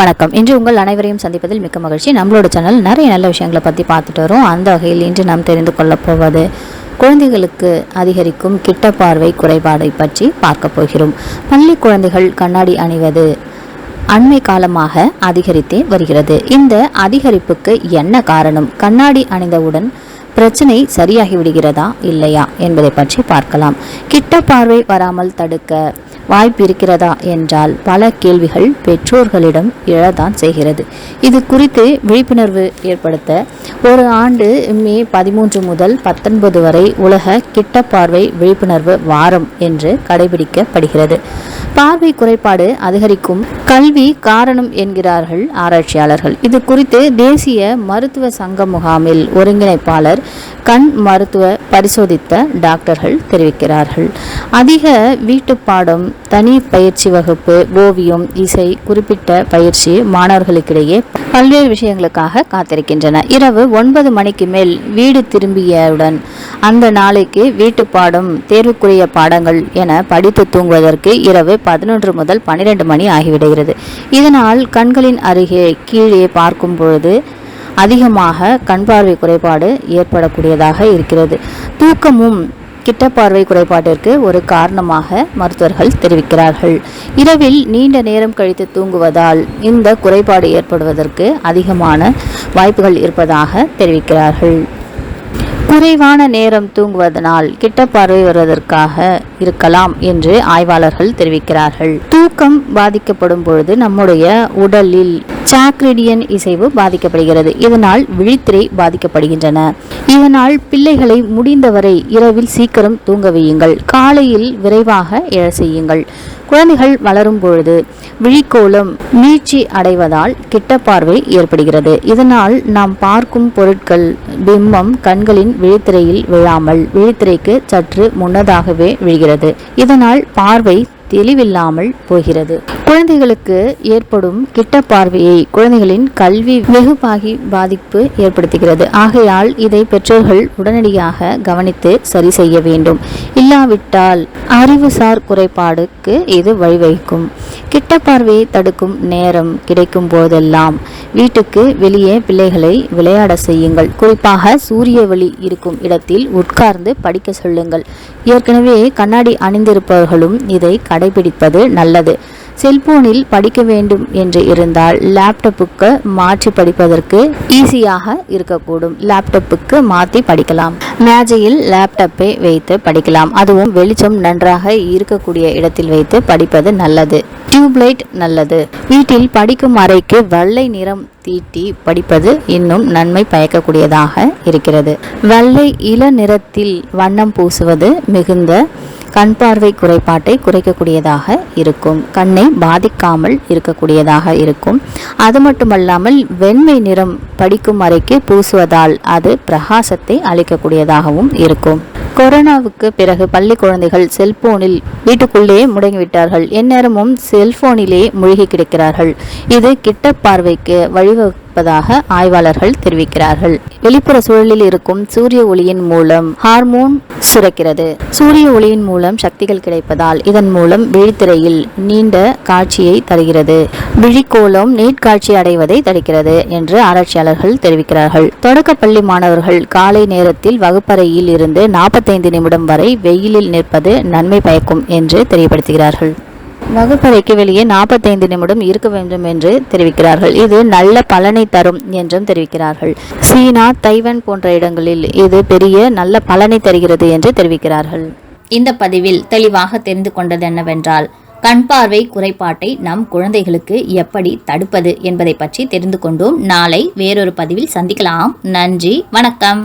வணக்கம். இன்று உங்கள் அனைவரையும் சந்திப்பதில் மிக்க மகிழ்ச்சி. நம்மளோட சேனல் நிறைய நல்ல விஷயங்களை பற்றி பார்த்துட்டு வரோம். அந்த வகையில் இன்று நாம் தெரிந்து கொள்ளப் போவது குழந்தைகளுக்கு அதிகரிக்கும் கிட்ட பார்வை குறைபாடை பற்றி பார்க்க போகிறோம். பள்ளி குழந்தைகள் கண்ணாடி அணிவது அண்மை காலமாக அதிகரித்தே வருகிறது. இந்த அதிகரிப்புக்கு என்ன காரணம்? கண்ணாடி அணிந்தவுடன் பிரச்சனை சரியாகி விடுகிறதா இல்லையா என்பதை பற்றி பார்க்கலாம். கிட்ட பார்வை வராமல் தடுக்க வாய்ப்பு இருக்கிறதா என்றால் பல கேள்விகள் பெற்றோர்களிடம் எழத்தான் செய்கிறது. இது குறித்து விழிப்புணர்வு ஏற்படுத்த ஒரு ஆண்டு மே பதிமூன்று முதல் பத்தொன்பது வரை உலக கிட்ட பார்வை விழிப்புணர்வு வாரம் என்று கடைபிடிக்கப்படுகிறது. பார்வை குறைபாடு அதிகரிக்கும் கல்வி காரணம் என்கிறார்கள் ஆராய்ச்சியாளர்கள். இது குறித்து தேசிய மருத்துவ சங்க முகாமில் ஒருங்கிணைப்பாளர் கண் மருத்துவ பரிசோதித்த டாக்டர்கள் தெரிவிக்கிறார்கள். அதிக வீட்டு பாடம் தனி பயிற்சி வகுப்பு ஓவியம் இசை குறிப்பிட்ட பயிற்சி மாணவர்களுக்கிடையே பல்வேறு விஷயங்களுக்காக காத்திருக்கின்றன. இரவு ஒன்பது மணிக்கு மேல் வீடு திரும்பியவுடன் அந்த நாளைக்கு வீட்டு பாடம் தேர்வுக்குரிய பாடங்கள் என படித்து தூங்குவதற்கு இரவு பதினொன்று முதல் பன்னிரெண்டு மணி ஆகிவிடுகிறது. இதனால் கண்களின் அருகே கீழே பார்க்கும் பொழுது அதிகமாக கண் பார்வை குறைபாடு ஏற்படக்கூடியதாக இருக்கிறது. தூக்கமும் கிட்ட பார்வை குறைபாட்டிற்கு ஒரு காரணமாக மருத்துவர்கள் தெரிவிக்கிறார்கள். இரவில் நீண்ட நேரம் கழித்து தூங்குவதால் இந்த குறைபாடு ஏற்படுவதற்கு அதிகமான வாய்ப்புகள் இருப்பதாக தெரிவிக்கிறார்கள். குறைவான நேரம் தூங்குவதனால் கிட்ட பார்வை வருவதற்காக இருக்கலாம் என்று ஆய்வாளர்கள் தெரிவிக்கிறார்கள். தூக்கம் பாதிக்கப்படும் பொழுது நம்முடைய உடலில் சாக்ரிடியன் இசைவு பாதிக்கப்படுகிறது. இதனால் விழித்திரை பாதிக்கப்படுகின்றன. இதனால் பிள்ளைகளை முடிந்தவரை இரவில் சீக்கிரம் தூங்க வையுங்கள். காலையில் விரைவாக எழ செய்யுங்கள். குழந்தைகள் வளரும் பொழுது விழிக்கோளம் மீட்சி அடைவதால் கிட்ட பார்வை ஏற்படுகிறது. இதனால் நாம் பார்க்கும் பொருட்கள் பிம்பம் கண்களின் விழித்திரையில் விழாமல் விழித்திரைக்கு சற்று முன்னதாகவே விழுகிறது. இதனால் பார்வை தெளிவில்லாமல் போகிறது. குழந்தைகளுக்கு ஏற்படும் கிட்ட பார்வையை குழந்தைகளின் கல்வி வெகுபாகி பாதிப்பு ஏற்படுத்துகிறது. ஆகையால் இதை பெற்றோர்கள் உடனடியாக கவனித்து சரி செய்ய வேண்டும். இல்லாவிட்டால் அறிவுசார் குறைபாடுக்கு இது வழிவகுக்கும். கிட்ட பார்வையை தடுக்கும் நேரம் கிடைக்கும் போதெல்லாம் வீட்டுக்கு வெளியே பிள்ளைகளை விளையாட செய்யுங்கள். குறிப்பாக சூரிய ஒளி இருக்கும் இடத்தில் உட்கார்ந்து படிக்க சொல்லுங்கள். ஏற்கனவே கண்ணாடி அணிந்திருப்பவர்களும் இதை கடைபிடிப்பது நல்லது. செல்போனில் படிக்க வேண்டும் என்று இருந்தால் லேப்டாப்புக்கு மாற்றி படிப்பதற்கு ஈஸியாக இருக்கக்கூடும். லேப்டாப்புக்கு மாற்றி படிக்கலாம். மேஜையில் லேப்டாப்பை வைத்து படிக்கலாம். அதுவும் வெளிச்சம் நன்றாக இருக்கக்கூடிய இடத்தில் வைத்து படிப்பது நல்லது. டியூப்லைட் நல்லது. வீட்டில் படிக்கும் அறைக்கு வெள்ளை நிறம் தீட்டி படிப்பது இன்னும் நன்மை பயக்கக்கூடியதாக இருக்கிறது. வெள்ளை இள நிறத்தில் வண்ணம் பூசுவது மிகுந்த கண் பார்வை குறைபாட்டை குறைக்கக்கூடியதாக இருக்கும். கண்ணை பாதிக்காமல் இருக்கக்கூடியதாக இருக்கும். அது மட்டுமல்லாமல் வெண்மை நிறம் படிக்கும் அறைக்கு பூசுவதால் அது பிரகாசத்தை அளிக்கக்கூடியதாகவும் இருக்கும். கொரோனாவுக்கு பிறகு பள்ளி குழந்தைகள் செல்போனில் வீட்டுக்குள்ளே முடங்கிவிட்டார்கள். எந்நேரமும் செல்போனிலே மூழ்கி கிடக்கிறார்கள். இது கிட்ட பார்வைக்கு வழிவகு இருப்பதாக ஆய்வாளர்கள் தெரிவிக்கிறார்கள். வெளிப்புற சூழலில் இருக்கும் சூரிய ஒளியின் மூலம் ஹார்மோன் சுரக்கிறது. சூரிய ஒளியின் மூலம் சக்திகள் கிடைப்பதால் இதன் மூலம் விழித்திரையில் நீண்ட காட்சியை தருகிறது. விழிக்கோளம் நீட்காட்சி அடைவதை தடுக்கிறது என்று ஆராய்ச்சியாளர்கள் தெரிவிக்கிறார்கள். தொடக்கப்பள்ளி மாணவர்கள் காலை நேரத்தில் வகுப்பறையில் இருந்து நாற்பத்தைந்து நிமிடம் வரை வெயிலில் நிற்பது நன்மை பயக்கும் என்று தெரியப்படுத்துகிறார்கள். வகுப்பறைக்கு வெளியே நாற்பத்தைந்து நிமிடம் இருக்க வேண்டும் என்று தெரிவிக்கிறார்கள். இது நல்ல பலனை தரும் என்றும் தெரிவிக்கிறார்கள். சீனா தைவான் போன்ற இடங்களில் இது பெரிய நல்ல பலனை தருகிறது என்று தெரிவிக்கிறார்கள். இந்த பதிவில் தெளிவாக தெரிந்து கொண்டது என்னவென்றால் கண் பார்வை குறைபாட்டை நம் குழந்தைகளுக்கு எப்படி தடுப்பது என்பதை பற்றி தெரிந்து கொண்டோம். நாளை வேறொரு பதிவில் சந்திக்கலாம். நன்றி வணக்கம்.